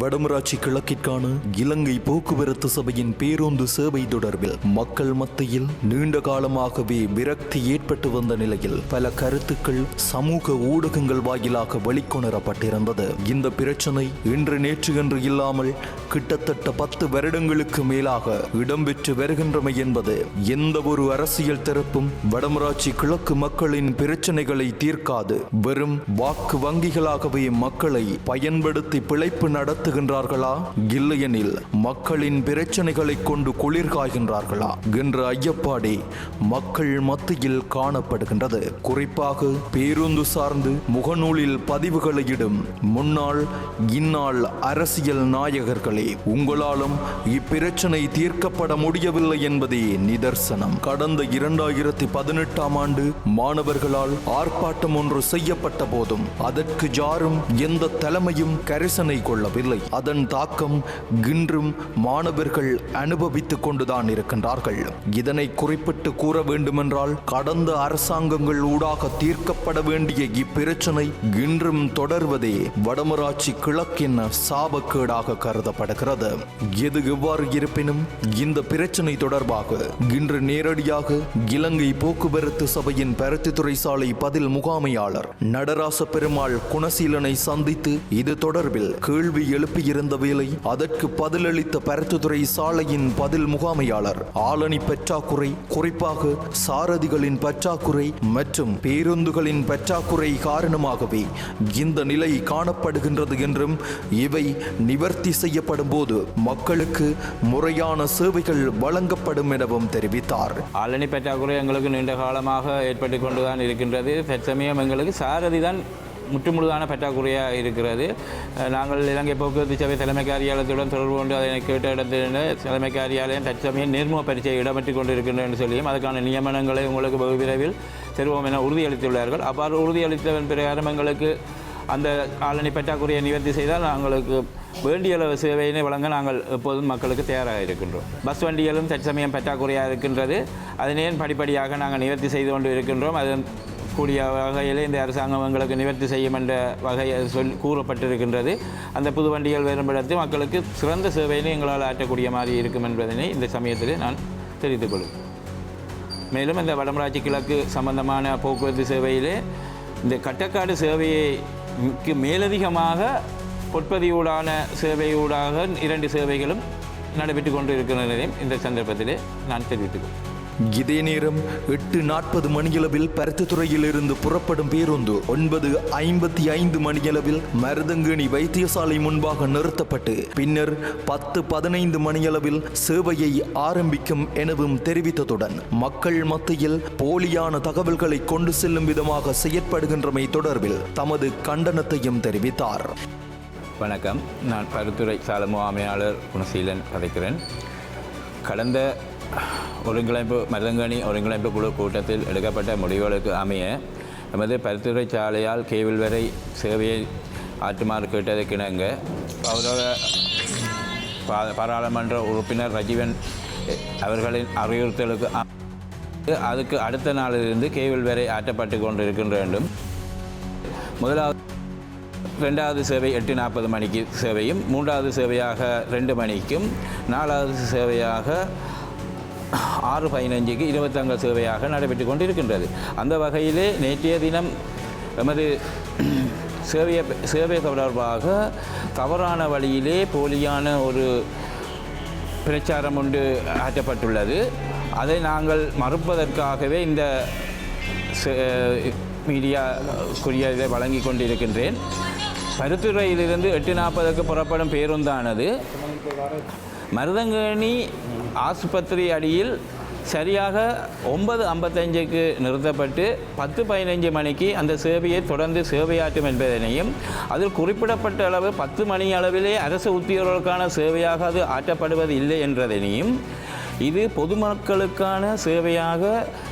வடமராட்சி கிழக்கிற்கான இலங்கை போக்குவரத்து சபையின் பேருந்து சேவை தொடர்பில் மக்கள் மத்தியில் நீண்ட காலமாகவே விரக்தி ஏற்பட்டு வந்த நிலையில் பல கருத்துக்கள் சமூக ஊடகங்கள் வாயிலாக வெளிக்கொணரப்பட்டிருந்தது. இந்த பிரச்சனை இன்று நேற்று என்று இல்லாமல் கிட்டத்தட்ட பத்து வருடங்களுக்கு மேலாக இடம்பெற்று வருகின்றமை என்பது எந்த ஒரு அரசியல் தரப்பும் வடமராட்சி கிழக்கு மக்களின் பிரச்சனைகளை தீர்க்காது. வெறும் வாக்கு வங்கிகளாகவே மக்களை பயன்படுத்தி பிழைப்பு நடத்துகின்றார்களா இல்லையெனில் மக்களின் பிரச்சனைகளை கொண்டு குளிர் காய்கின்றார்களா? என்ற ஐயப்பாடே மக்கள் மத்தியில் காணப்படுகின்றது. குறிப்பாக பேருந்து சார்ந்து முகநூலில் பதிவுகளை இடும் முன்னாள் இந்நாள் அரசியல் நாயகர்களே உங்களாலும் இப்பிரச்சனை தீர்க்கப்பட முடியவில்லை என்பதே நிதர்சனம். கடந்த இரண்டாயிரத்தி பதினெட்டாம் ஆண்டு மாணவர்களால் ஆர்ப்பாட்டம் ஒன்று செய்யப்பட்ட போதும் அதற்கு யாரும் எந்த தலைமையும் கரிசனை கொள்ளவில்லை. அதன் தாக்கம் இன்றும் மாணவர்கள் அனுபவித்துக் கொண்டுதான் இருக்கின்றார்கள். இதனை குறிப்பிட்டு கூற வேண்டுமென்றால் கடந்த அரசாங்கங்கள் ஊடாக தீர்க்கப்பட வேண்டிய இப்பிரச்சனை இன்றும் தொடர்வதே வடமராட்சி கிழக்கின் சாபக்கேடாக கருதப்படுகிறது. எது எவ்வாறு இருப்பினும் இந்த பிரச்சனை தொடர்பாக இன்று நேரடியாக இலங்கை போக்குவரத்து சபையின் பருத்தித்துறை சாலை பதில் முகாமையாளர் நடராச பெருமாள் குணசீலனை சந்தித்து இது தொடர்பில் கேள்வி எழுப்பியிருந்த வேளை அதற்கு பதிலளித்த பரத்துத்துறை சாலையின் பதில் முகாமையாளர் ஆளணி பற்றாக்குறை குறிப்பாக சாரதிகளின் பற்றாக்குறை மற்றும் பேருந்துகளின் பற்றாக்குறை காரணமாகவே இந்த நிலை காணப்படுகின்றது என்றும் இவை நிவர்த்தி செய்யப்படும் போது மக்களுக்கு முறையான சேவைகள் வழங்கப்படும் எனவும் தெரிவித்தார். ஆளணி பற்றாக்குறை எங்களுக்கு நீண்ட காலமாக ஏற்பட்டு கொண்டு தான் இருக்கின்றது. தற்சமயம் எங்களுக்கு சாரதி தான் முற்றுமுழுதான பற்றாக்குறையாக இருக்கிறது. நாங்கள் இலங்கை போக்குவரத்து சபை தலைமை காரியாலயத்துடன் தொடர்பு கொண்டு அதனை கேட்ட இடத்தில் தலைமை காரியாலயம் தற்சமயம் நேர்முக பரீட்சை இடம்பெற்று கொண்டிருக்கின்றன சொல்லியும் அதுக்கான நியமனங்களை உங்களுக்கு வெகு விரைவில் தருவோம் என உறுதியளித்துள்ளார்கள். அவ்வாறு உறுதியளித்ததன் பிரகாரம் எங்களுக்கு அந்த காலனி பற்றாக்குறையை நிவர்த்தி செய்தால் நாங்களுக்கு வேண்டிய அளவு சேவையினை வழங்க நாங்கள் எப்போதும் மக்களுக்கு தயாராக இருக்கின்றோம். பஸ் வண்டிகளும் தற்சமயம் பற்றாக்குறையாக இருக்கின்றது. அதனை படிப்படியாக நாங்கள் நிவர்த்தி செய்து கொண்டு இருக்கின்றோம். அது கூடிய வகையில் இந்த அரசாங்கம் எங்களுக்கு நிவர்த்தி செய்யும் என்ற வகையை சொல் கூறப்பட்டிருக்கின்றது. அந்த புது வண்டிகள் வரும்பிடத்து மக்களுக்கு சிறந்த சேவையினை எங்களால் ஆற்றக்கூடிய மாதிரி இருக்கும் என்பதனை இந்த சமயத்தில் நான் தெரிந்து கொள்கிறேன். மேலும் இந்த வடமராட்சி கிழக்கு சம்பந்தமான போக்குவரத்து சேவையிலே இந்த கட்டக்காடு சேவையை மிக்க மேலதிகமாக உற்பத்தியூடான சேவையூடாக இரண்டு சேவைகளும் நடைபெற்று கொண்டு இருக்கின்றதையும் இந்த சந்தர்ப்பத்திலே நான் தெரிவித்துக் இதே நேரம் எட்டு நாற்பது மணியளவில் பருத்தித்துறையிலிருந்து புறப்படும் பேருந்து ஒன்பது ஐம்பத்தி ஐந்து மணியளவில் மருதங்கிணி வைத்தியசாலை முன்பாக நிறுத்தப்பட்டு பின்னர் பத்து பதினைந்து மணியளவில் சேவையை ஆரம்பிக்கும் எனவும் தெரிவித்ததுடன் மக்கள் மத்தியில் போலியான தகவல்களை கொண்டு செல்லும் விதமாக செயற்படுகின்றமை தொடர்பில் தமது கண்டனத்தையும் தெரிவித்தார். வணக்கம். நான் பருத்துறை சால முகாமையாளர் குணசீலன் கதைக்கிறேன். கடந்த ஒருங்கிணைப்பு மருதங்கணி ஒருங்கிணைப்பு குழு கூட்டத்தில் எடுக்கப்பட்ட முடிவுகளுக்கு அமைய நமது பருத்துறை சாலையால் கேபிள் வரை சேவையை ஆற்றுமாறு கேட்டதற்கிணங்க அவரோட பாராளுமன்ற உறுப்பினர் ரஜீவன் அவர்களின் அறிவுறுத்தலுக்கு அதுக்கு அடுத்த நாளிலிருந்து கேபிள் வரை ஆற்றப்பட்டு கொண்டிருக்கின்ற வேண்டும். முதலாவது ரெண்டாவது சேவை எட்டு நாற்பது மணிக்கு சேவையும் மூன்றாவது சேவையாக ரெண்டு மணிக்கும் நாலாவது சேவையாக ஆறு பதினஞ்சுக்கு இருபத்தங்க சேவையாக நடைபெற்று கொண்டிருக்கின்றது. அந்த வகையிலே நேற்றைய தினம் எமது சேவையை சேவை தொடர்பாக தவறான வழியிலே போலியான ஒரு பிரச்சாரம் ஒன்று ஆற்றப்பட்டுள்ளது அதை நாங்கள் மறுப்பதற்காகவே இந்த ச- மீடியாக்குரிய இதை வழங்கி கொண்டிருக்கின்றேன். பருத்துறையிலிருந்து எட்டு நாற்பதுக்கு புறப்படும் பேருந்தானது. மருதங்கேணி ஆஸ்பத்திரி அடியில் சரியாக ஒன்பது ஐம்பத்தஞ்சுக்கு நிறுத்தப்பட்டு பத்து பதினைஞ்சு மணிக்கு அந்த சேவையை தொடர்ந்து சேவையாற்றும் என்பதனையும் அதில் குறிப்பிடப்பட்ட அளவு பத்து மணி அளவிலே அரசு உத்தியோகர்களுக்கான சேவையாக அது ஆற்றப்படுவது இல்லை என்றதனையும் இது பொதுமக்களுக்கான சேவையாக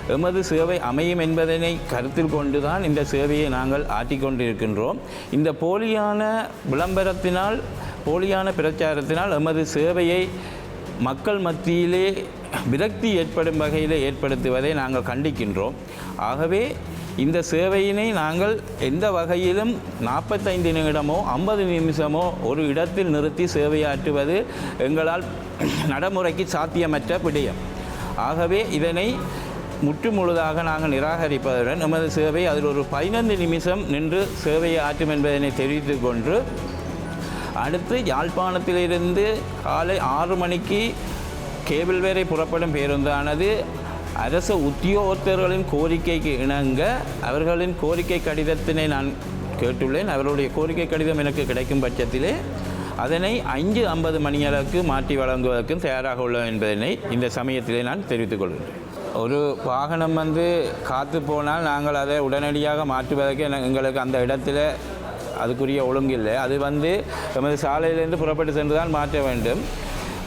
எமது சேவை அமையும் என்பதனை கருத்தில் கொண்டுதான் இந்த சேவையை நாங்கள் ஆற்றிக்கொண்டிருக்கின்றோம் இந்த போலியான விளம்பரத்தினால் போலியான பிரச்சாரத்தினால் எமது சேவையை மக்கள் மத்தியிலே விரக்தி ஏற்படும் வகையில் ஏற்படுத்துவதை நாங்கள் கண்டிக்கின்றோம். ஆகவே இந்த சேவையினை நாங்கள் எந்த வகையிலும் நாற்பத்தைந்து நிமிடமோ ஐம்பது நிமிஷமோ ஒரு இடத்தில் நிறுத்தி சேவையாற்றுவது எங்களால் நடைமுறைக்கு சாத்தியமற்ற விடயம். ஆகவே இதனை முற்று முழுதாக நாங்கள் நிராகரிப்பதுடன் நமது சேவை அதில் ஒரு பதினைந்து நிமிஷம் நின்று சேவையை ஆற்றும் என்பதனை தெரிவித்து கொண்டு அடுத்து யாழ்ப்பாணத்திலிருந்து காலை ஆறு மணிக்கு கேபிள் வேரை புறப்படும் பேருந்தானது. அரசு உத்தியோகத்தர்களின் கோரிக்கைக்கு இணங்க அவர்களின் கோரிக்கை கடிதத்தினை நான் கேட்டுள்ளேன். அவருடைய கோரிக்கை கடிதம் எனக்கு கிடைக்கும் பட்சத்திலே அதனை ஐந்து ஐம்பது மணியளவுக்கு மாற்றி வழங்குவதற்கும் தயாராக உள்ளோம் என்பதனை இந்த சமயத்திலே நான் தெரிவித்துக் கொள்கிறேன் ஒரு வாகனம் வந்து காத்து போனால் நாங்கள் அதை உடனடியாக மாற்றுவதற்கு எங்களுக்கு அந்த இடத்துல அதுக்குரிய ஒழுங்கு இல்லை அது வந்து எமது சாலையிலிருந்து புறப்பட்டு சென்று தான் மாற்ற வேண்டும்.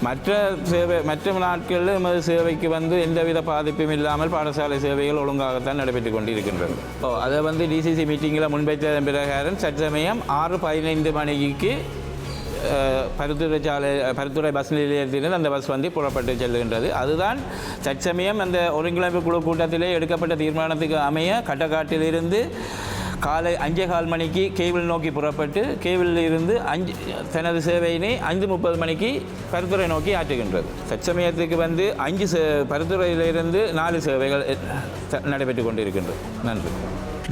மற்ற சேவை மற்ற நாட்களில் எமது சேவைக்கு வந்து எந்தவித பாதிப்பும் இல்லாமல் பாடசாலை சேவைகள் ஒழுங்காகத்தான் நடைபெற்று கொண்டிருக்கின்றது. ஓ அதை வந்து டிசிசி மீட்டிங்கில் முன்வைத்ததன் பிரகாரம் சற்சமயம் ஆறு பதினைந்து மணிக்கு பருத்துறை சாலை பருத்துறை பஸ் நிலையத்திலிருந்து அந்த பஸ் வந்து புறப்பட்டு செல்கின்றது. அதுதான் தற்சமயம் அந்த ஒருங்கிணைப்பு குழு கூட்டத்திலே எடுக்கப்பட்ட தீர்மானத்துக்கு அமைய கட்டக்காட்டிலிருந்து காலை அஞ்சே கால் மணிக்கு கேபிள் நோக்கி புறப்பட்டு கேபிளில் இருந்து அஞ்சு தனது சேவையினை ஐந்து முப்பது மணிக்கு பருத்துறை நோக்கி ஆற்றுகின்றது. தற்சமயத்துக்கு வந்து அஞ்சு சே பருத்துறையிலிருந்து நாலு சேவைகள் நடைபெற்று கொண்டிருக்கின்றது. நன்றி.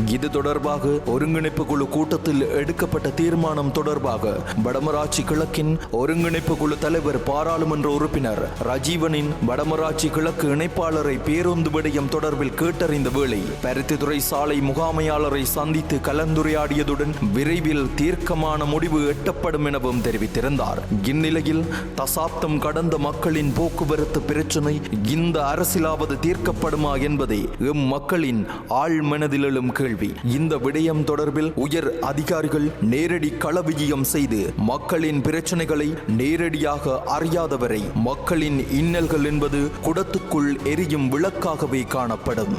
இது தொடர்பாக ஒருங்கிணைப்பு குழு கூட்டத்தில் எடுக்கப்பட்ட தீர்மானம் தொடர்பாக வடமராட்சி கிழக்கின் ஒருங்கிணைப்பு குழு தலைவர் பாராளுமன்ற உறுப்பினர் ரஜீவனின் வடமராட்சி கிழக்கு இணைப்பாளரை பேருந்து விடயம் தொடர்பில் கேட்டறிந்த வேளை பருத்தித்துறை சாலை முகாமையாளரை சந்தித்து கலந்துரையாடியதுடன் விரைவில் தீர்க்கமான முடிவு எட்டப்படும் எனவும் தெரிவித்திருந்தார். இந்நிலையில் தசாப்தம் கடந்த மக்களின் போக்குவரத்து பிரச்சினை இந்த அரசிலாவது தீர்க்கப்படுமா என்பதே எம் மக்களின் கேள்வி. இந்த விடயம் தொடர்பில் உயர் அதிகாரிகள் நேரடி களவிஜயம் செய்து மக்களின் பிரச்சனைகளை நேரடியாக அறியாதவரை மக்களின் இன்னல்கள் என்பது குடத்துக்குள் எரியும் விளக்காகவே காணப்படும்.